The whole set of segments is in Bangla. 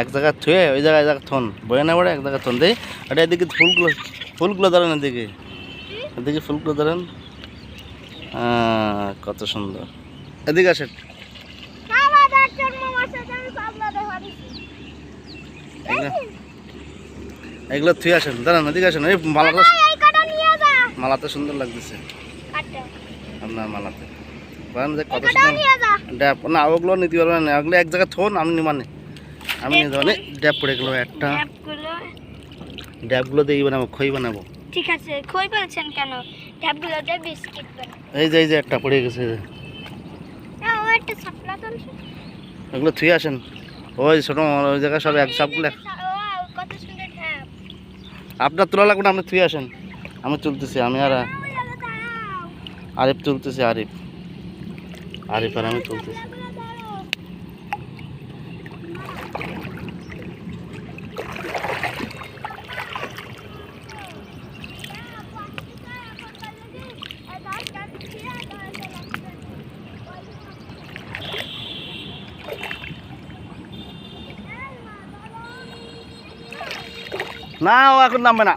এক জায়গায় থুয়ে ওই জায়গায় এক জায়গায় থন। বয়ে না বড়ে এক জায়গায় থন। দেই এটা এদিকে ফুলগুলো ফুলগুলো ধরেন এদিকে। এদিকে ফুলগুলো ধরেন। আহ, কত সুন্দর। এদিকে আসেন। এগুলো থুয়ে আসেন। দাঁড়ান এদিকে আসেন। এই মালাটা মালাতে সুন্দর লাগতেছে। আপনার মালাতে। কত সুন্দর। না ওগুলো নিতে পারবেন ওগুলো এক জায়গায় থন আমি মানে আমি পারি ড্যাপ পড়ে গেলো একটা। ড্যাপগুলো দিয়ে বানাবো? খই বানাবো? ঠিক আছে খই বলছেন কেন? ট্যাপগুলো দিয়ে বিস্কিট বানাবো। এই যে এই যে একটা পড়ে গেছে। ও একটা সাপলা তুলছে এগুলো থুয়ে আসেন। ওই ছোটো ওই জায়গায় সব এক সবগুলো ও কত সুন্দর ট্যাপ আপনার তোলা লাগবে না আপনি থুয়ে আসেন। আমি তুলতেছি আমি আর আরিফ তুলতেছি আরিফ। আরিফ আর আমি তুলতেছি। না ও এখন নামবে না।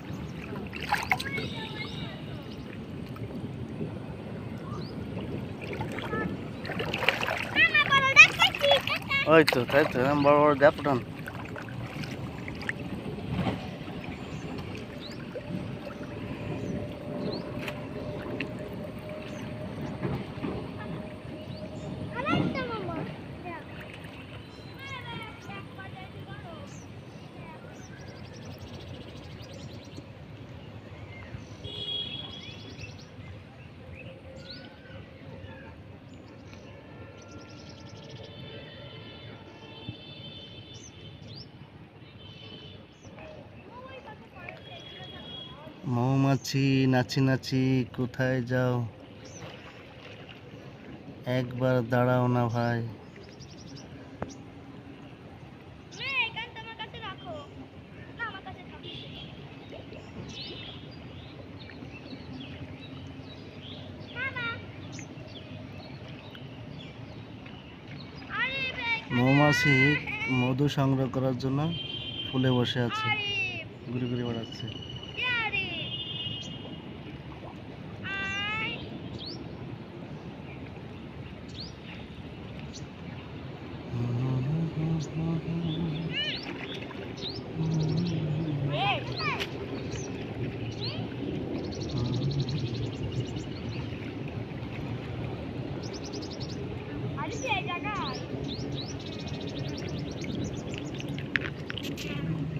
ওই তো তাই তো বড় বড় ড্যাপ মৌমাছি নাচি নাচি কোথায় যাও? একবার দাঁড়াও না ভাই। মৌমাছি মধু সংগ্রহ করার জন্য ফুলে বসে আছে। ঘুরে ঘুরে বেড়াচ্ছে। জায়গা